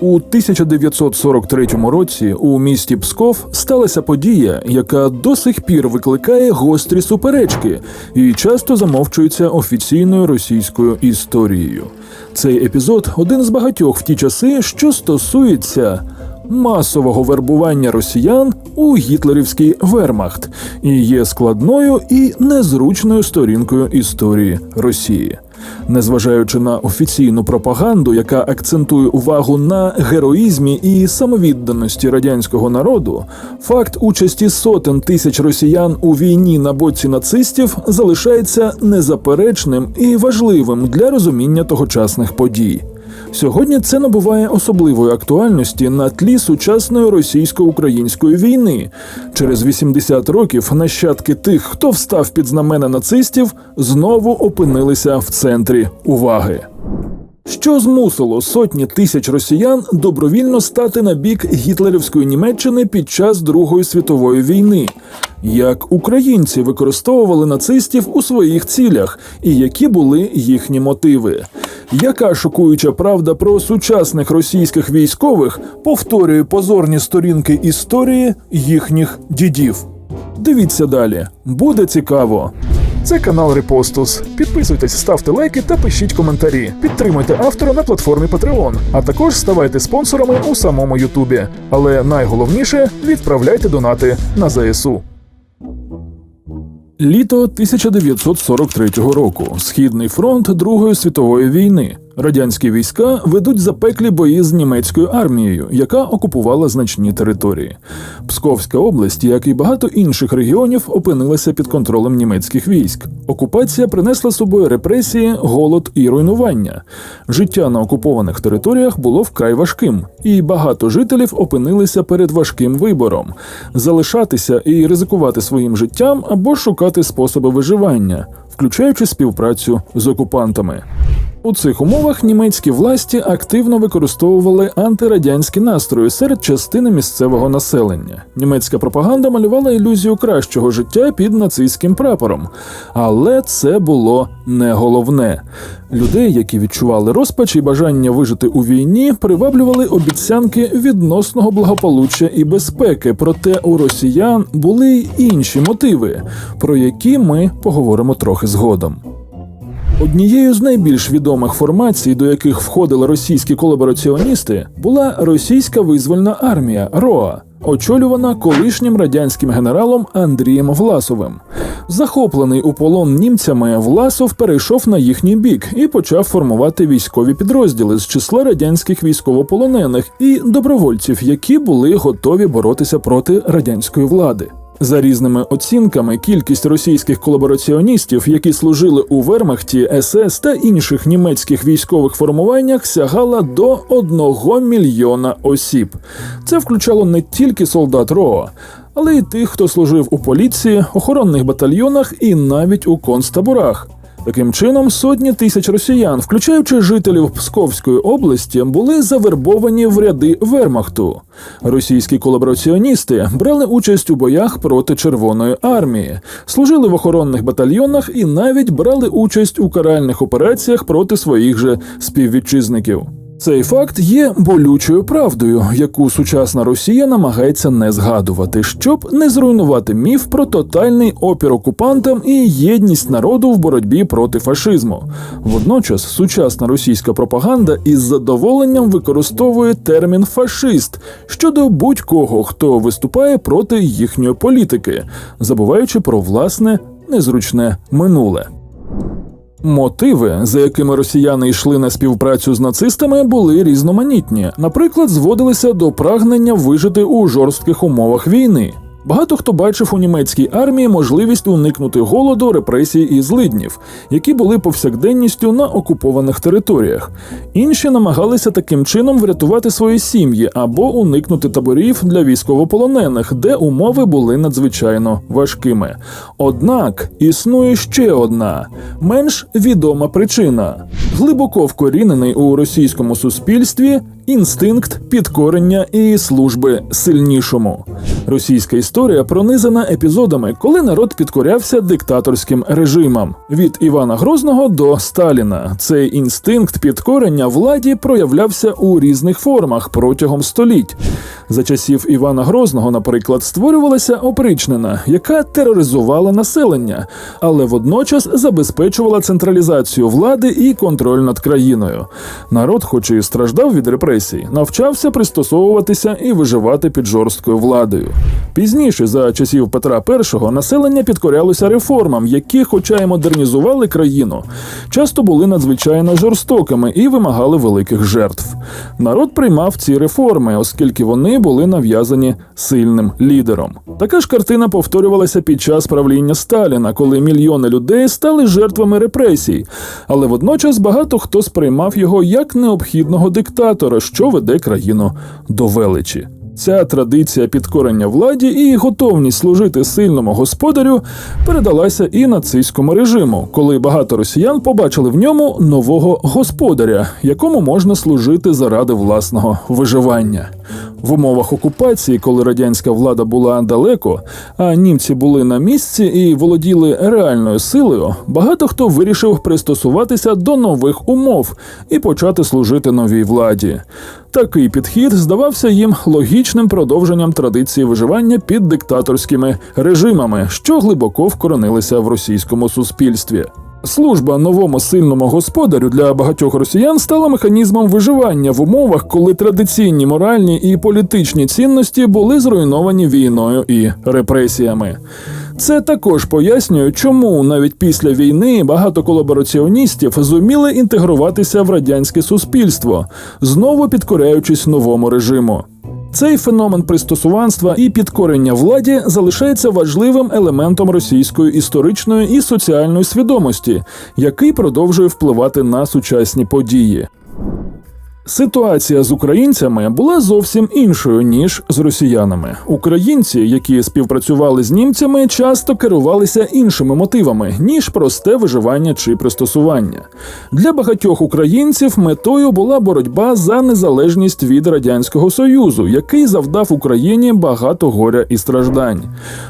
У 1943 році у місті Псков сталася подія, яка до сих пір викликає гострі суперечки і часто замовчується офіційною російською історією. Цей епізод один з багатьох в ті часи, що стосується масового вербування росіян у гітлерівський вермахт і є складною і незручною сторінкою історії Росії. Незважаючи на офіційну пропаганду, яка акцентує увагу на героїзмі і самовідданості радянського народу, факт участі сотень тисяч росіян у війні на боці нацистів залишається незаперечним і важливим для розуміння тогочасних подій. Сьогодні це набуває особливої актуальності на тлі сучасної російсько-української війни. Через 80 років нащадки тих, хто встав під знамена нацистів, знову опинилися в центрі уваги. Що змусило сотні тисяч росіян добровільно стати на бік гітлерівської Німеччини під час Другої світової війни? Як українці використовували нацистів у своїх цілях, і які були їхні мотиви? Яка шокуюча правда про сучасних російських військових повторює позорні сторінки історії їхніх дідів? Дивіться далі, буде цікаво. Це канал Репостус. Підписуйтесь, ставте лайки та пишіть коментарі. Підтримуйте автора на платформі Patreon, а також ставайте спонсорами у самому Ютубі. Але найголовніше відправляйте донати на ЗСУ. Літо 1943 року. Східний фронт Другої світової війни. Радянські війська ведуть запеклі бої з німецькою армією, яка окупувала значні території. Псковська область, як і багато інших регіонів, опинилася під контролем німецьких військ. Окупація принесла з собою репресії, голод і руйнування. Життя на окупованих територіях було вкрай важким, і багато жителів опинилися перед важким вибором: залишатися і ризикувати своїм життям або шукати способи виживання, включаючи співпрацю з окупантами. У цих умовах німецькі власті активно використовували антирадянські настрої серед частини місцевого населення. Німецька пропаганда малювала ілюзію кращого життя під нацистським прапором, але це було не головне. Людей, які відчували розпач і бажання вижити у війні, приваблювали обіцянки відносного благополуччя і безпеки. Проте у росіян були й інші мотиви, про які ми поговоримо трохи згодом. Однією з найбільш відомих формацій, до яких входили російські колабораціоністи, була російська визвольна армія РОА, очолювана колишнім радянським генералом Андрієм Власовим. Захоплений у полон німцями, Власов перейшов на їхній бік і почав формувати військові підрозділи з числа радянських військовополонених і добровольців, які були готові боротися проти радянської влади. За різними оцінками, кількість російських колабораціоністів, які служили у Вермахті, СС та інших німецьких військових формуваннях, сягала до 1 мільйона осіб. Це включало не тільки солдат РОА, але й тих, хто служив у поліції, охоронних батальйонах і навіть у концтаборах. Таким чином, сотні тисяч росіян, включаючи жителів Псковської області, були завербовані в ряди Вермахту. Російські колабораціоністи брали участь у боях проти Червоної армії, служили в охоронних батальйонах і навіть брали участь у каральних операціях проти своїх же співвітчизників. Цей факт є болючою правдою, яку сучасна Росія намагається не згадувати, щоб не зруйнувати міф про тотальний опір окупантам і єдність народу в боротьбі проти фашизму. Водночас сучасна російська пропаганда із задоволенням використовує термін фашист щодо будь-кого, хто виступає проти їхньої політики, забуваючи про власне незручне минуле. Мотиви, за якими росіяни йшли на співпрацю з нацистами, були різноманітні. Наприклад, зводилися до прагнення вижити у жорстких умовах війни. Багато хто бачив у німецькій армії можливість уникнути голоду, репресій і злиднів, які були повсякденністю на окупованих територіях. Інші намагалися таким чином врятувати свої сім'ї або уникнути таборів для військовополонених, де умови були надзвичайно важкими. Однак існує ще одна менш відома причина: глибоко вкорінений у російському суспільстві інстинкт підкорення і служби сильнішому. Російська історія пронизана епізодами, коли народ підкорявся диктаторським режимам від Івана Грозного до Сталіна. Цей інстинкт підкорення владі проявлявся у різних формах протягом століть. За часів Івана Грозного, наприклад, створювалася опричнина, яка тероризувала населення, але водночас забезпечувала централізацію влади і контроль над країною. Народ, хоч і страждав від репресій, навчався пристосовуватися і виживати під жорсткою владою. Пізніше, за часів Петра І, населення підкорялося реформам, які, хоча й модернізували країну, часто були надзвичайно жорстокими і вимагали великих жертв. Народ приймав ці реформи, оскільки вони були нав'язані сильним лідером. Така ж картина повторювалася під час правління Сталіна, коли мільйони людей стали жертвами репресій, але водночас багато хто сприймав його як необхідного диктатора, що веде країну до величі. Ця традиція підкорення владі і готовність служити сильному господарю передалася і нацистському режиму, коли багато росіян побачили в ньому нового господаря, якому можна служити заради власного виживання. В умовах окупації, коли радянська влада була далеко, а німці були на місці і володіли реальною силою, багато хто вирішив пристосуватися до нових умов і почати служити новій владі. Такий підхід здавався їм логічним продовженням традиції виживання під диктаторськими режимами, що глибоко вкоронилися в російському суспільстві. Служба новому сильному господарю для багатьох росіян стала механізмом виживання в умовах, коли традиційні моральні і політичні цінності були зруйновані війною і репресіями. Це також пояснює, чому навіть після війни багато колабораціоністів зуміли інтегруватися в радянське суспільство, знову підкоряючись новому режиму. Цей феномен пристосуванства і підкорення владі залишається важливим елементом російської історичної і соціальної свідомості, який продовжує впливати на сучасні події. Ситуація з українцями була зовсім іншою ніж з росіянами. Українці, які співпрацювали з німцями, часто керувалися іншими мотивами ніж просте виживання чи пристосування. Для багатьох українців метою була боротьба за незалежність від радянського союзу, який завдав Україні багато горя і страждань.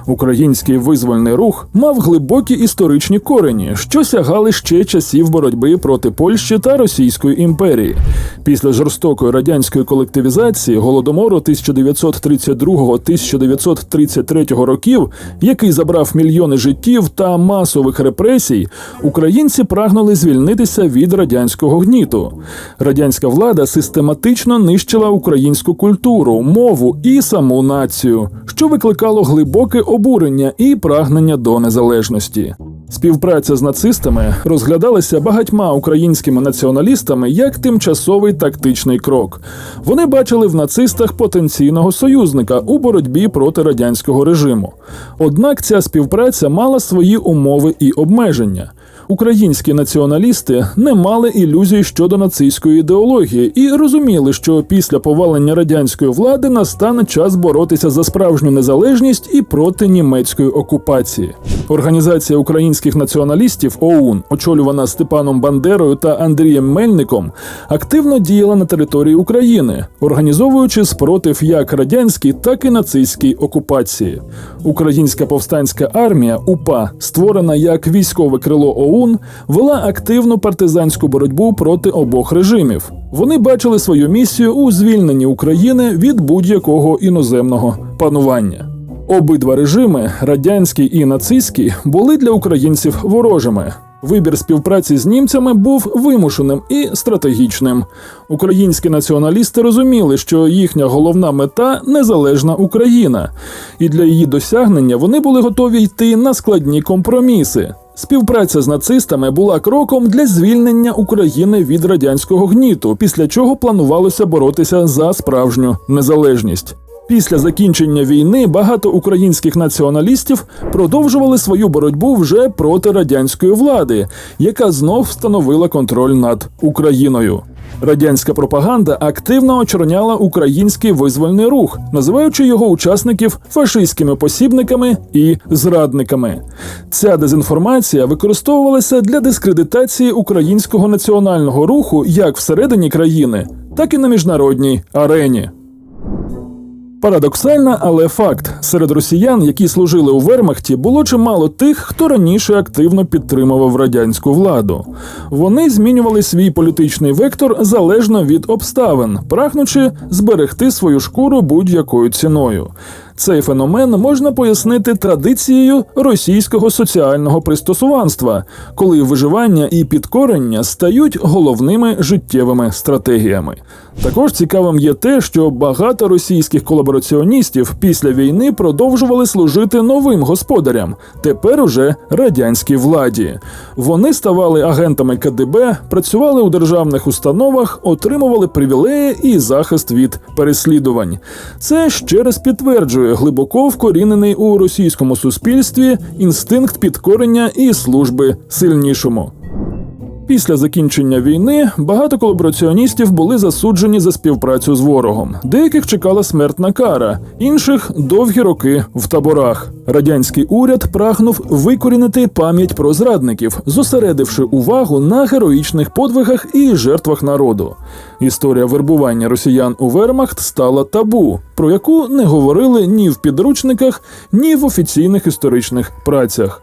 Український визвольний рух мав глибокі історичні корені, що сягали ще часів боротьби проти Польщі та Російської імперії. Після жорстокої радянської колективізації голодомору 1932-1933 років, який забрав мільйони життів та масових репресій, українці прагнули звільнитися від радянського гніту. Радянська влада систематично нищила українську культуру, мову і саму націю, що викликало глибоке обурення і прагнення до незалежності. Співпраця з нацистами розглядалася багатьма українськими націоналістами як тимчасовий тактичний крок. Вони бачили в нацистах потенційного союзника у боротьбі проти радянського режиму. Однак ця співпраця мала свої умови і обмеження. Українські націоналісти не мали ілюзій щодо нацистської ідеології і розуміли, що після повалення радянської влади настане час боротися за справжню незалежність і проти німецької окупації. Організація українських націоналістів ОУН, очолювана Степаном Бандерою та Андрієм Мельником, активно діяла на території України, організовуючи спротив як радянській, так і нацистській окупації. Українська повстанська армія УПА, створена як військове крило ОУН, вела активну партизанську боротьбу проти обох режимів. Вони бачили свою місію у звільненні України від будь-якого іноземного панування. Обидва режими, радянський і нацистський, були для українців ворожими. Вибір співпраці з німцями був вимушеним і стратегічним. Українські націоналісти розуміли, що їхня головна мета незалежна Україна, і для її досягнення вони були готові йти на складні компроміси. Співпраця з нацистами була кроком для звільнення України від радянського гніту, після чого планувалося боротися за справжню незалежність. Після закінчення війни багато українських націоналістів продовжували свою боротьбу вже проти радянської влади, яка знов встановила контроль над Україною. Радянська пропаганда активно очорняла український визвольний рух, називаючи його учасників фашистськими посібниками і зрадниками. Ця дезінформація використовувалася для дискредитації українського національного руху як всередині країни, так і на міжнародній арені. Парадоксально, але факт: серед росіян, які служили у Вермахті, було чимало тих, хто раніше активно підтримував радянську владу. Вони змінювали свій політичний вектор залежно від обставин, прагнучи зберегти свою шкуру будь-якою ціною. Цей феномен можна пояснити традицією російського соціального пристосуванства, коли виживання і підкорення стають головними життєвими стратегіями. Також цікавим є те, що багато російських колабораціоністів після війни продовжували служити новим господарям, тепер уже радянській владі. Вони ставали агентами КДБ, працювали у державних установах, отримували привілеї і захист від переслідувань. Це ще раз підтверджує глибоко вкорінений у російському суспільстві інстинкт підкорення і служби сильнішому. Після закінчення війни багато колабораціоністів були засуджені за співпрацю з ворогом. Деяких чекала смертна кара, інших довгі роки в таборах. Радянський уряд прагнув викорінити пам'ять про зрадників, зосередивши увагу на героїчних подвигах і жертвах народу. Історія вербування росіян у Вермахт стала табу, про яку не говорили ні в підручниках, ні в офіційних історичних працях.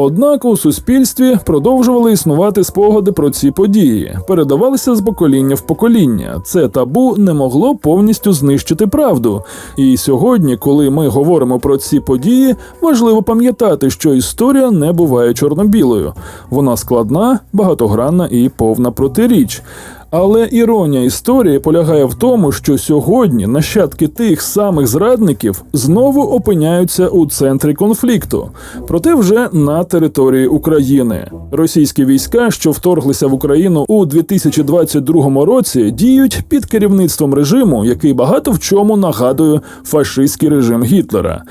Однак у суспільстві продовжували існувати спогади про ці події, передавалися з покоління в покоління. Це табу не могло повністю знищити правду. І сьогодні, коли ми говоримо про ці події, важливо пам'ятати, що історія не буває чорно-білою. Вона складна, багатогранна і повна протиріч. Але іронія історії полягає в тому, що сьогодні нащадки тих самих зрадників знову опиняються у центрі конфлікту, проте вже на території України. Російські війська, що вторглися в Україну у 2022 році, діють під керівництвом режиму, який багато в чому нагадує фашистський режим Гітлера.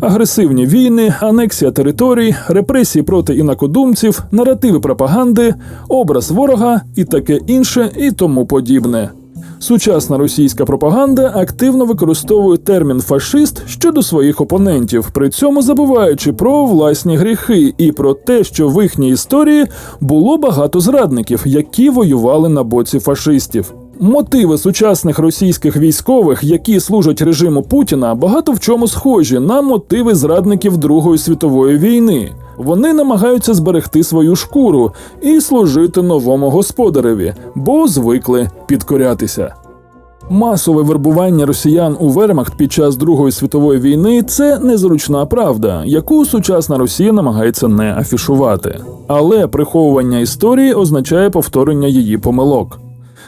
Агресивні війни, анексія територій, репресії проти інакодумців, наративи пропаганди, образ ворога і таке інше, і тому подібне. Сучасна російська пропаганда активно використовує термін фашист щодо своїх опонентів, при цьому забуваючи про власні гріхи і про те, що в їхній історії було багато зрадників, які воювали на боці фашистів. Мотиви сучасних російських військових, які служать режиму Путіна, багато в чому схожі на мотиви зрадників Другої світової війни. Вони намагаються зберегти свою шкуру і служити новому господареві, бо звикли підкорятися. Масове вербування росіян у Вермахт під час Другої світової війни це незручна правда, яку сучасна Росія намагається не афішувати. Але приховування історії означає повторення її помилок.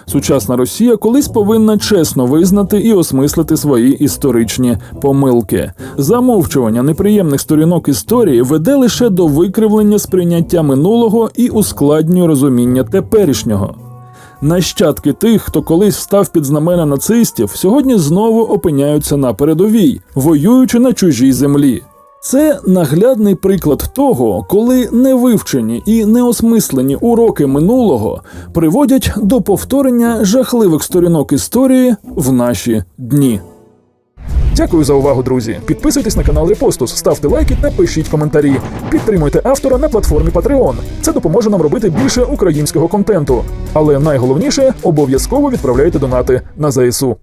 Сучасна Росія колись повинна чесно визнати і осмислити свої історичні помилки. Замовчування неприємних сторінок історії веде лише до викривлення сприйняття минулого і ускладнює розуміння теперішнього. Нащадки тих, хто колись став під знамена нацистів, сьогодні знову опиняються на передовій, воюючи на чужій землі. Це наглядний приклад того, коли невивчені і неосмислені уроки минулого приводять до повторення жахливих сторінок історії в наші дні. Дякую за увагу, друзі. Підписуйтесь на канал Репостус, ставте лайки та пишіть коментарі. Підтримуйте автора на платформі Patreon. Це допоможе нам робити більше українського контенту. Але найголовніше обов'язково відправляйте донати на ЗСУ.